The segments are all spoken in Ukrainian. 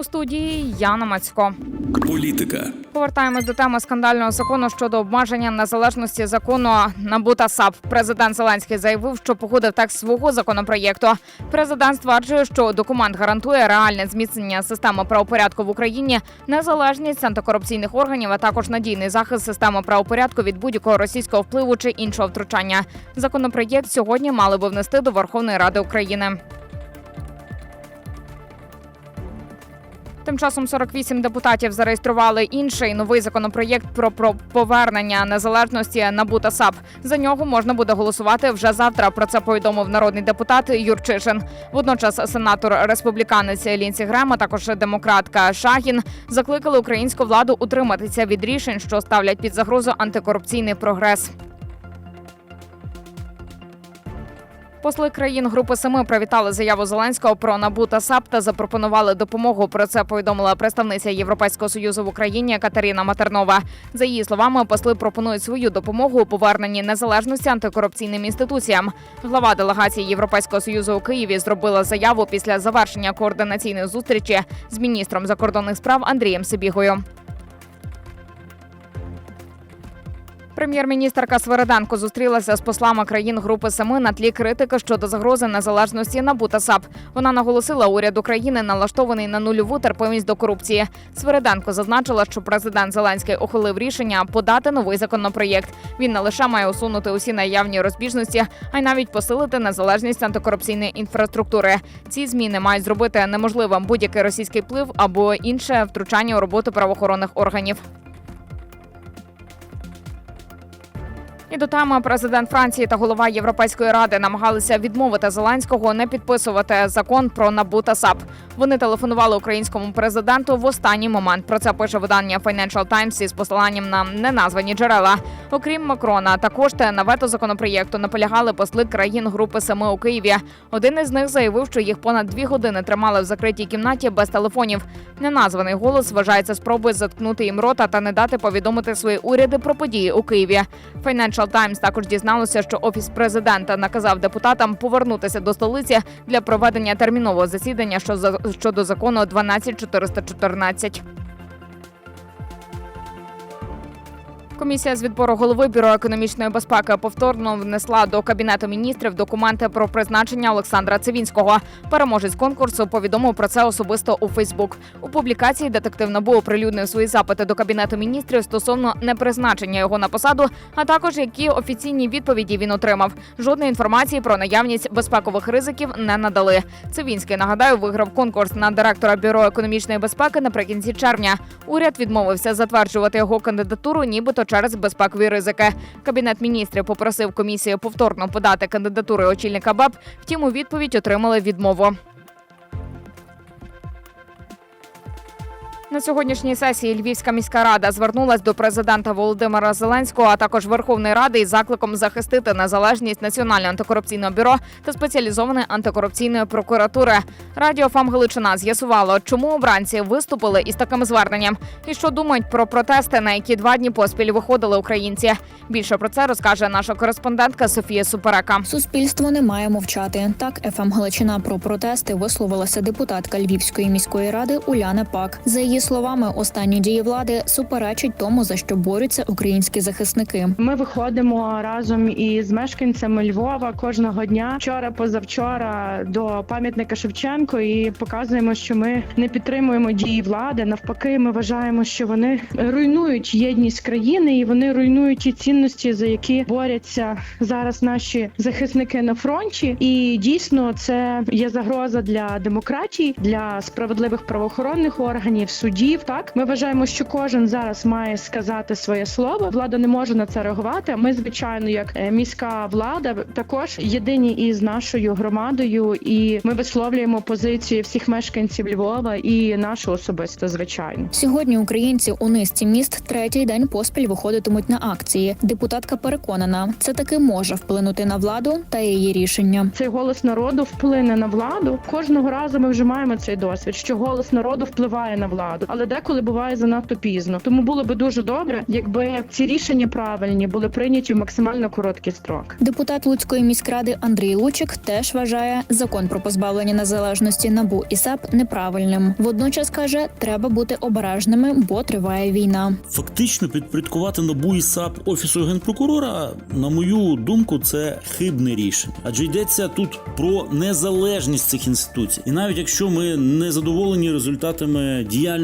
У студії Яна Мацько. Політика. Повертаємось до теми скандального закону щодо обмеження незалежності закону НАБУ та САП. Президент Зеленський заявив, що погодив текст свого законопроєкту. Президент стверджує, що документ гарантує реальне зміцнення системи правопорядку в Україні, незалежність антикорупційних органів, а також надійний захист системи правопорядку від будь-якого російського впливу чи іншого втручання. Законопроєкт сьогодні мали би внести до Верховної Ради України. Тим часом 48 депутатів зареєстрували інший новий законопроєкт про, про повернення незалежності НАБУ та САП. За нього можна буде голосувати вже завтра. Про це повідомив народний депутат Юрчишин. Водночас сенатор республіканець Лінсі Грем, а також демократка Шагін закликали українську владу утриматися від рішень, що ставлять під загрозу антикорупційний прогрес. Посли країн Групи Семи привітали заяву Зеленського про НАБУ та САП та запропонували допомогу. Про це повідомила представниця Європейського союзу в Україні Катерина Матернова. За її словами, посли пропонують свою допомогу у поверненні незалежності антикорупційним інституціям. Глава делегації Європейського союзу у Києві зробила заяву після завершення координаційної зустрічі з міністром закордонних справ Андрієм Сибігою. Прем'єр-міністерка Свериденко зустрілася з послами країн Групи Семи на тлі критики щодо загрози незалежності НАБУ та САП. Вона наголосила, уряд України налаштований на нульову терпимість до корупції. Свериденко зазначила, що президент Зеленський ухвалив рішення подати новий законопроєкт. Він не лише має усунути усі наявні розбіжності, а й навіть посилити незалежність антикорупційної інфраструктури. Ці зміни мають зробити неможливим будь-який російський вплив або інше втручання у роботу правоохоронних органів. І до теми президент Франції та голова Європейської ради намагалися відмовити Зеленського не підписувати закон про НАБУ та САП. Вони телефонували українському президенту в останній момент. Про це пише видання Financial Times із посиланням на неназвані джерела. Окрім Макрона, також на вето законопроєкту наполягали посли країн Групи Семи у Києві. Один із них заявив, що їх понад дві години тримали в закритій кімнаті без телефонів. Неназваний голос вважається спробою заткнути їм рота та не дати повідомити свої уряди про події у Києві. Financial Times також дізналося, що офіс президента наказав депутатам повернутися до столиці для проведення термінового засідання що за- щодо закону 12414. Комісія з відбору голови бюро економічної безпеки повторно внесла до кабінету міністрів документи про призначення Олександра Цивінського. Переможець конкурсу повідомив про це особисто у Фейсбук. У публікації детектив НАБУ оприлюднив свої запити до кабінету міністрів стосовно непризначення його на посаду, а також які офіційні відповіді він отримав. Жодної інформації про наявність безпекових ризиків не надали. Цивінський нагадаю виграв конкурс на директора бюро економічної безпеки наприкінці червня. Уряд відмовився затверджувати його кандидатуру, нібито через безпекові ризики. Кабінет міністрів попросив комісію повторно подати кандидатури очільника БЕП, втім у відповідь отримали відмову. На сьогоднішній сесії Львівська міська рада звернулась до президента Володимира Зеленського, а також Верховної Ради із закликом захистити незалежність Національного антикорупційного бюро та спеціалізованої антикорупційної прокуратури. Радіо ФАМ Галичина з'ясувало, чому обранці виступили із таким зверненням і що думають про протести, на які два дні поспіль виходили українці. Більше про це розкаже наша кореспондентка Софія Суперека. Суспільство не має мовчати. Так, ФМ Галичина про протести висловилася депутатка Львівської міської ради Уляна Пак. За її словами, останні дії влади суперечать тому, за що борються українські захисники. Ми виходимо разом із мешканцями Львова кожного дня. Вчора, позавчора до пам'ятника Шевченко і показуємо, що ми не підтримуємо дії влади. Навпаки, ми вважаємо, що вони руйнують єдність країни і вони руйнують ті цінності, за які борються зараз наші захисники на фронті. І дійсно це є загроза для демократії, для справедливих правоохоронних органів, судів. Так ми вважаємо, що кожен зараз має сказати своє слово. Влада не може на це реагувати. Ми, звичайно, як е, міська влада, також єдині із нашою громадою, і ми висловлюємо позицію всіх мешканців Львова і нашу особисто, звичайно. Сьогодні українці у низці міст третій день поспіль виходитимуть на акції. Депутатка переконана, це таки може вплинути на владу та її рішення. Цей голос народу вплине на владу. Кожного разу ми вже маємо цей досвід, що голос народу впливає на владу. Владу, але деколи буває занадто пізно. Тому було би дуже добре, якби ці рішення правильні були прийняті в максимально короткий строк. Депутат Луцької міськради Андрій Лучик теж вважає закон про позбавлення незалежності набу і САП неправильним. Водночас каже, треба бути обережними, бо триває війна. Фактично підпорядкувати НАБУ і САП офісу генпрокурора, на мою думку, це хибне рішення, адже йдеться тут про незалежність цих інституцій. І навіть якщо ми не задоволені результатами діяльності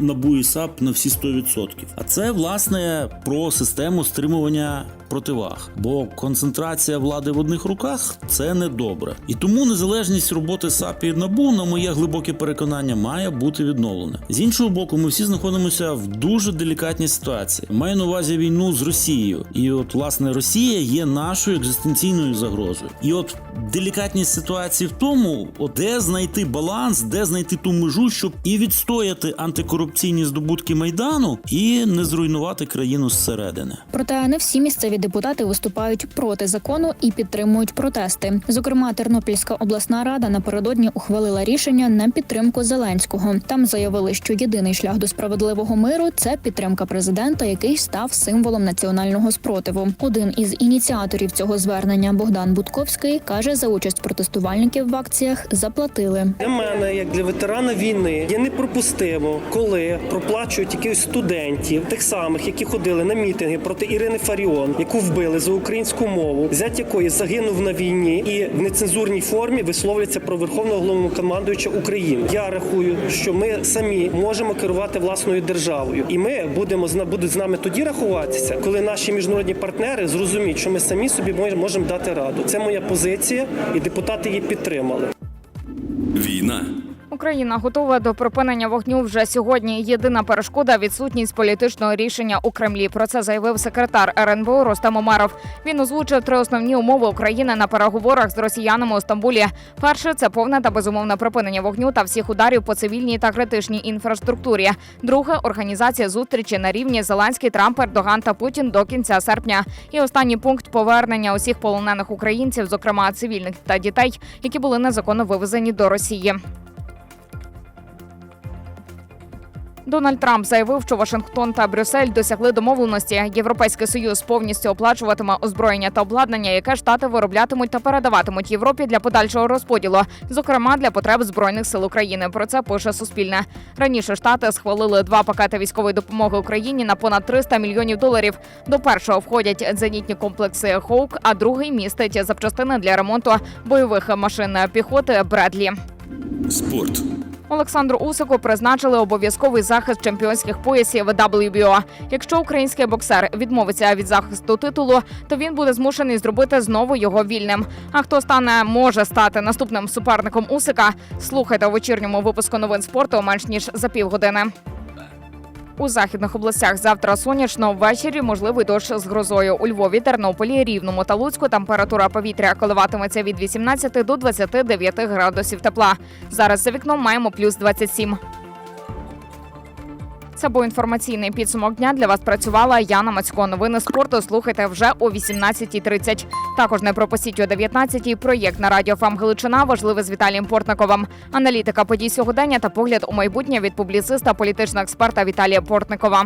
НАБУ і САП на всі 100%. а це власне про систему стримування противаг, бо концентрація влади в одних руках це не добре. І тому незалежність роботи САП і НАБУ, на моє глибоке переконання, має бути відновлена. З іншого боку, ми всі знаходимося в дуже делікатній ситуації. Маю на увазі війну з Росією, і от власне Росія є нашою екзистенційною загрозою. І от делікатність ситуації в тому, де знайти баланс, де знайти ту межу, щоб і відстояти антикорупційні здобутки майдану, і не зруйнувати країну зсередини. Проте не всі місцеві депутати виступають проти закону і підтримують протести. Зокрема, Тернопільська обласна рада напередодні ухвалила рішення на підтримку Зеленського. Там заявили, що єдиний шлях до справедливого миру це підтримка президента, який став символом національного спротиву. Один із ініціаторів цього звернення Богдан Будковський каже, за участь протестувальників в акціях заплатили. Для мене, як для ветерана війни, є неприпустимо, коли проплачують якихось студентів, тих самих, які ходили на мітинги проти Ірини Фаріон, яку вбили за українську мову, зять якої загинув на війні і в нецензурній формі висловлюється про верховного головнокомандуюча України. Я рахую, що ми самі можемо керувати власною державою, і ми будемо будуть з нами тоді рахуватися, коли наші міжнародні партнери зрозуміють, що ми самі собі можемо дати раду. Це моя позиція, і депутати її підтримали. Війна. Україна готова до припинення вогню вже сьогодні. Єдина перешкода відсутність політичного рішення у Кремлі. Про це заявив секретар РНБО Ростам Умеров. Він озвучив три основні умови України на переговорах з росіянами у Стамбулі. Перше це повне та безумовне припинення вогню та всіх ударів по цивільній та критичній інфраструктурі. Друге організація зустрічі на рівні Зеленський, Трамп, Ердоган та Путін до кінця серпня. І останній пункт повернення усіх полонених українців, зокрема цивільних та дітей, які були незаконно вивезені до Росії. Дональд Трамп заявив, що Вашингтон та Брюссель досягли домовленості. Європейський союз повністю оплачуватиме озброєння та обладнання, яке штати вироблятимуть та передаватимуть Європі для подальшого розподілу, зокрема для потреб збройних сил України. Про це пише Суспільне. Раніше штати схвалили два пакети військової допомоги Україні на понад 300 мільйонів доларів. До першого входять зенітні комплекси Хоук, а другий містить запчастини для ремонту бойових машин піхоти Бредлі. Спорт. Олександру Усику призначили обов'язковий захист чемпіонських поясів WBO. Якщо український боксер відмовиться від захисту титулу, то він буде змушений зробити знову його вільним. А хто стане може стати наступним суперником Усика? Слухайте у вечірньому випуску новин спорту менш ніж за півгодини. У західних областях завтра сонячно ввечері можливий дощ з грозою. У Львові, Тернополі, Рівному та Луцьку температура повітря коливатиметься від 18 до 29 градусів тепла. Зараз за вікном маємо плюс 27. Це був інформаційний підсумок дня. Для вас працювала Яна Мацько. Новини спорту слухайте вже о 18.30. Також не пропустіть о 19.00 проєкт на радіо ФАМ Галичина. Важливе з Віталієм Портниковим. Аналітика подій сьогодення та погляд у майбутнє від публіциста, політичного експерта Віталія Портникова.